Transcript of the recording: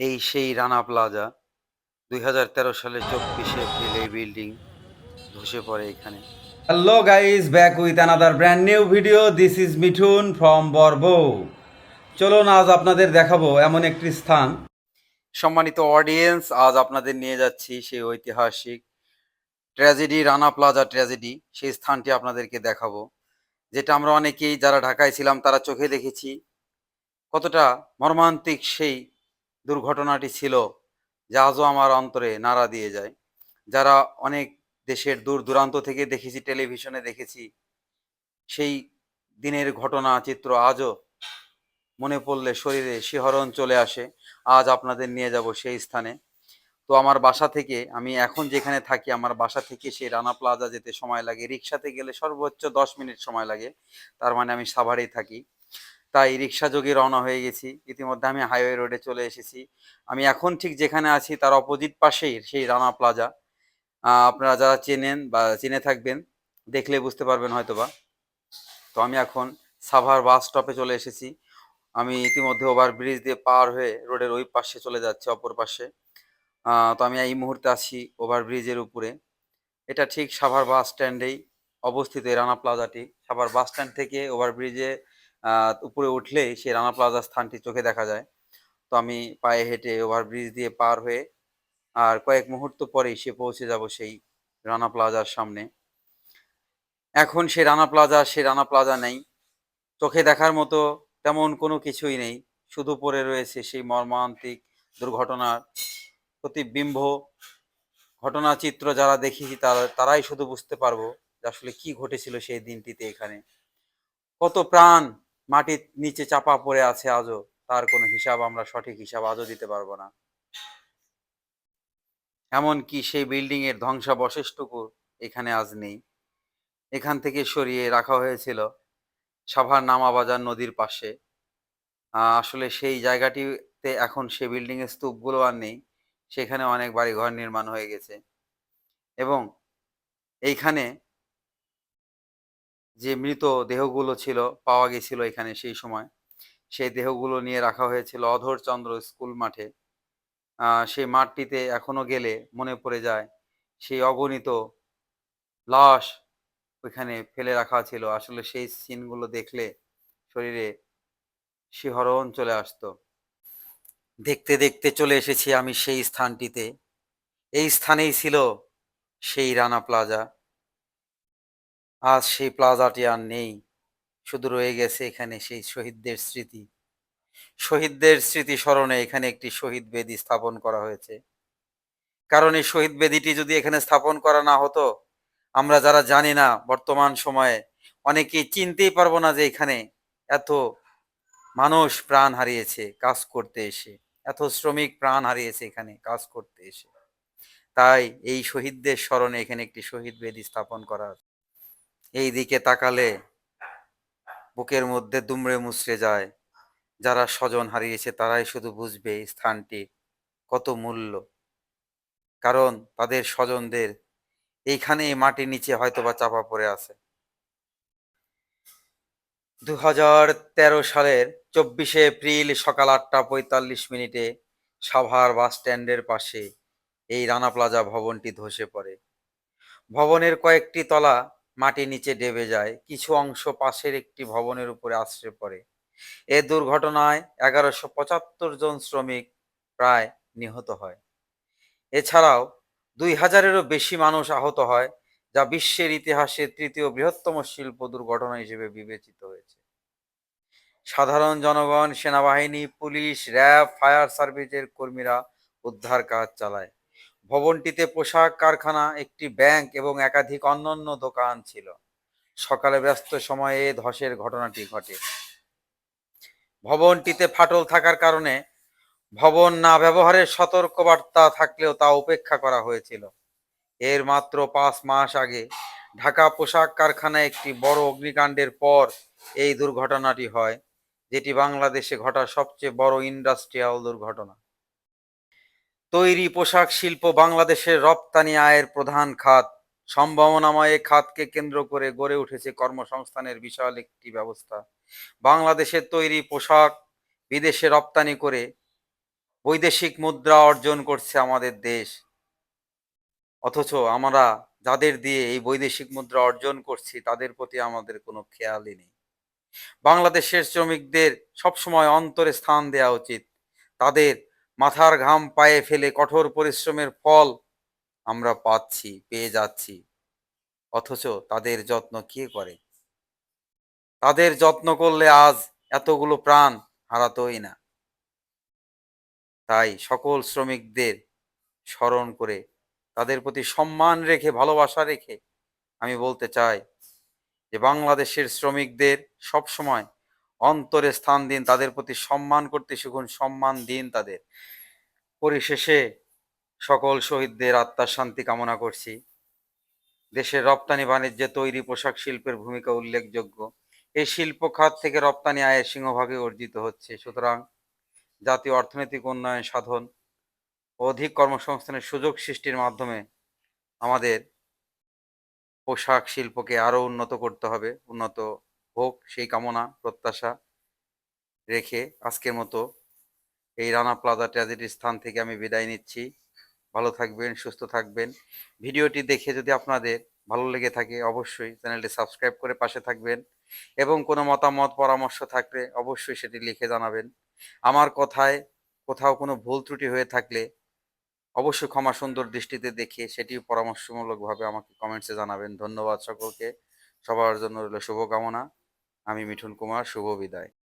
এই সেই রানা প্লাজা দুই সালের চব্বিশে এপ্রিল এই বিল্ডিং ধসে পড়ে এখানে। Hello guys back with another brand new video this is Mithun from বর্বো চলুন আজ আপনাদের দেখাবো এমন একটি স্থান। সম্মানিত অডিয়েন্স আজ আপনাদের নিয়ে যাচ্ছি সেই ঐতিহাসিক ট্র্যাজেডি রানা প্লাজা ট্র্যাজেডি সেই স্থানটি আপনাদেরকে দেখাবো যেটা আমরা অনেকেই যারা ঢাকায় ছিলাম তারা চোখে দেখেছি। কতটা মর্মান্তিক সেই দুর্ঘটনাটি ছিল, যা আজও আমার অন্তরে নাড়া দিয়ে যায়। যারা অনেক দেশের দূর দূরান্ত থেকে দেখেছি, টেলিভিশনে দেখেছি, সেই দিনের ঘটনা, চিত্র আজও মনে পড়লে শরীরে শিহরণ চলে আসে। আজ আপনাদের নিয়ে যাব সেই স্থানে। তো আমার বাসা থেকে, আমি এখন যেখানে থাকি, আমার বাসা থেকে সেই রানা প্লাজা যেতে সময় লাগে। রিক্সাতে গেলে সর্বোচ্চ দশ মিনিট সময় লাগে। তার মানে আমি সাভারেই থাকি। তাই রিক্সা যোগে রওনা হয়ে গেছি। ইতিমধ্যে আমি হাইওয়ে রোডে চলে এসেছি। আমি এখন ঠিক যেখানে আছি তার অপোজিট পাশেই সেই রানা প্লাজা। আপনারা যারা চেনেন বা চিনে থাকবেন, দেখলে বুঝতে পারবেন হয়তোবা। তো আমি এখন সাভার বাস স্টপে চলে এসেছি। আমি ইতিমধ্যে ওভার ব্রিজ দিয়ে পার হয়ে রোডের ওই পাশে চলে যাচ্ছি, অপর পাশে। তো আমি এই মুহূর্তে আছি ওভার ব্রিজের উপরে। এটা ঠিক সাভার বাস স্ট্যান্ডেই অবস্থিত এই রানা প্লাজাটি। সাভার বাস স্ট্যান্ড থেকে ওভার ব্রিজে উপরে উঠলেই সেই রানা প্লাজা স্থানটি চোখে দেখা যায়। তো আমি পায়ে হেঁটে ওভার ব্রিজ দিয়ে পার হয়ে আর কয়েক মুহূর্ত পরেই সে পৌঁছে যাব সেই রানা প্লাজার সামনে। এখন সে রানা প্লাজা, সে রানা প্লাজা নেই। চোখে দেখার মতো তেমন কোনো কিছুই নেই। শুধু পড়ে রয়েছে সেই মর্মান্তিক দুর্ঘটনার প্রতিবিম্ব ঘটনা চিত্র যারা দেখেছি তারা, তারাই শুধু বুঝতে পারব যে আসলে কি ঘটেছিল সেই দিনটিতে এখানে। কত প্রাণ মাটির নিচে চাপা পড়ে আছে আজও, তার কোনো হিসাব আমরা সঠিক হিসাব আজও দিতে পারব না। এমনকি সেই বিল্ডিং এর ধ্বংসাবশেষটুকু এখানে আজ নেই। এখান থেকে সরিয়ে রাখা হয়েছিল সাভার নামাবাজার নদীর পাশে। আসলে সেই জায়গাটিতে এখন সে বিল্ডিং এর স্তূপগুলো আর নেই, সেখানে অনেক বাড়ি ঘর নির্মাণ হয়ে গেছে। এবং এইখানে যে মৃত দেহগুলো ছিল, পাওয়া গেছিল এখানে সেই সময়। সেই দেহগুলো নিয়ে রাখা হয়েছিল অধরচন্দ্র স্কুল মাঠে। সেই মাঠটিতে এখনও গেলে মনে পড়ে যায়, সেই অগণিত লাশ ওইখানে ফেলে রাখা ছিল। আসলে সেই সিনগুলো দেখলে শরীরে শিহরণ চলে আসতো। দেখতে দেখতে চলে এসেছি আমি সেই স্থানটিতে। এই স্থানেই ছিল সেই রানা প্লাজা। আজ সেই প্লাজাটি আর নেই, শুধু রয়ে গেছে এখানে সেই শহীদদের স্মৃতি। শহীদদের স্মৃতি স্মরণে এখানে একটি শহীদ বেদি স্থাপন করা হয়েছে। কারণ এই শহীদ বেদিটি যদি এখানে স্থাপন করা না হতো, আমরা যারা জানি না, বর্তমান সময়ে অনেকেই চিনতেই পারব না যে এখানে এত মানুষ প্রাণ হারিয়েছে কাজ করতে এসে, এত শ্রমিক প্রাণ হারিয়েছে এখানে কাজ করতে এসে। তাই এই শহীদদের স্মরণে এখানে একটি শহীদ বেদি স্থাপন করা এই দিকে তাকালে বুকের মধ্যে দুমড়ে মুচড়ে যায়। যারা স্বজন হারিয়েছে তারাই শুধু বুঝবে এই স্থানটির কত মূল্য। কারণ তাদের স্বজনদের এইখানে এই মাটির নিচে হয়তোবা চাপা পড়ে আছে। দু হাজার তেরো সালের চব্বিশে এপ্রিল সকাল আটটা পঁয়তাল্লিশ মিনিটে সাভার বাস স্ট্যান্ডের পাশে এই রানা প্লাজা ভবনটি ধসে পড়ে। ভবনের কয়েকটি তলা মাটির নিচে ডেবে যায়, কিছু অংশ পাশের একটি ভবনের উপরে আশ্রয় পড়ে। এ দুর্ঘটনায় এগারোশো পঁচাত্তর জন শ্রমিক প্রায় নিহত হয়। এছাড়াও দুই হাজারেরও বেশি মানুষ আহত হয়, যা বিশ্বের ইতিহাসে তৃতীয় বৃহত্তম শিল্প দুর্ঘটনা হিসেবে বিবেচিত হয়েছে। সাধারণ জনগণ, সেনাবাহিনী, পুলিশ, র্যাব, ফায়ার সার্ভিসের কর্মীরা উদ্ধার কাজ চালায়। ভবনটিতে পোশাক কারখানা, একটি ব্যাংক এবং একাধিক অন্যান্য দোকান ছিল। সকালে ব্যস্ত সময়ে ধসের ঘটনাটি ঘটে। ভবনটিতে ফাটল থাকার কারণে ভবন না ব্যবহারের সতর্কবার্তা থাকলেও তা উপেক্ষা করা হয়েছিল। এর মাত্র পাঁচ মাস আগে ঢাকা পোশাক কারখানায় একটি বড় অগ্নিকাণ্ডের পর এই দুর্ঘটনাটি হয়, যেটি বাংলাদেশে ঘটা সবচেয়ে বড় ইন্ডাস্ট্রিয়াল দুর্ঘটনা। তৈরি পোশাক শিল্প বাংলাদেশের রপ্তানি আয়ের প্রধান খাত। সম্ভাবনাময় খাতকে কেন্দ্র করে গড়ে উঠেছে কর্মসংস্থানের বিশাল একটি ব্যবস্থা। বাংলাদেশের তৈরি পোশাক বিদেশে রপ্তানি করে বৈদেশিক মুদ্রা অর্জন করছে আমাদের দেশ। অথচ আমরা যাদের দিয়ে এই বৈদেশিক মুদ্রা অর্জন করছি, তাদের প্রতি আমাদের কোনো খেয়ালই নেই। বাংলাদেশের শ্রমিকদের সবসময় অন্তরে স্থান দেওয়া উচিত। তাদের মাথার ঘাম পায়ে ফেলে কঠোর পরিশ্রমের ফল আমরা পাচ্ছি, পেয়ে যাচ্ছি। অথচ তাদের যত্ন কে করে? তাদের যত্ন করলে আজ এতগুলো প্রাণ হারাতই না। তাই সকল শ্রমিকদের স্মরণ করে, তাদের প্রতি সম্মান রেখে, ভালোবাসা রেখে আমি বলতে চাই যে বাংলাদেশের শ্রমিকদের সব সময় অন্তরে স্থান দিন, তাদের প্রতি সম্মান করতে শিখুন, সম্মান দিন তাদের। পরিশেষে সকল শহীদদের আত্মার শান্তি কামনা করছি। দেশের রপ্তানি বাণিজ্যে তৈরি পোশাক শিল্পের ভূমিকা উল্লেখযোগ্য। এই শিল্প খাত থেকে রপ্তানি আয়ের সিংহভাগে অর্জিত হচ্ছে। সুতরাং জাতীয় অর্থনৈতিক উন্নয়ন সাধন অধিক কর্মসংস্থানের সুযোগ সৃষ্টির মাধ্যমে আমাদের পোশাক শিল্পকে আরও উন্নত করতে হবে, উন্নত হোক, সেই কামনা, প্রত্যাশা রেখে আজকের মতো এই রানা প্লাজা ট্র্যাজেডির স্থান থেকে আমি বিদায় নিচ্ছি। ভালো থাকবেন, সুস্থ থাকবেন। ভিডিওটি দেখে যদি আপনাদের ভালো লেগে থাকে, অবশ্যই চ্যানেলটি সাবস্ক্রাইব করে পাশে থাকবেন এবং কোনো মতামত, পরামর্শ থাকলে অবশ্যই সেটি লিখে জানাবেন। আমার কথায় কোথাও কোনো ভুল ত্রুটি হয়ে থাকলে অবশ্যই ক্ষমা সুন্দর দৃষ্টিতে দেখে সেটিও পরামর্শমূলকভাবে আমাকে কমেন্টসে জানাবেন। ধন্যবাদ সকলকে। সবার জন্য রইল শুভকামনা। আমি মিঠুন কুমার শুভ বিদায়।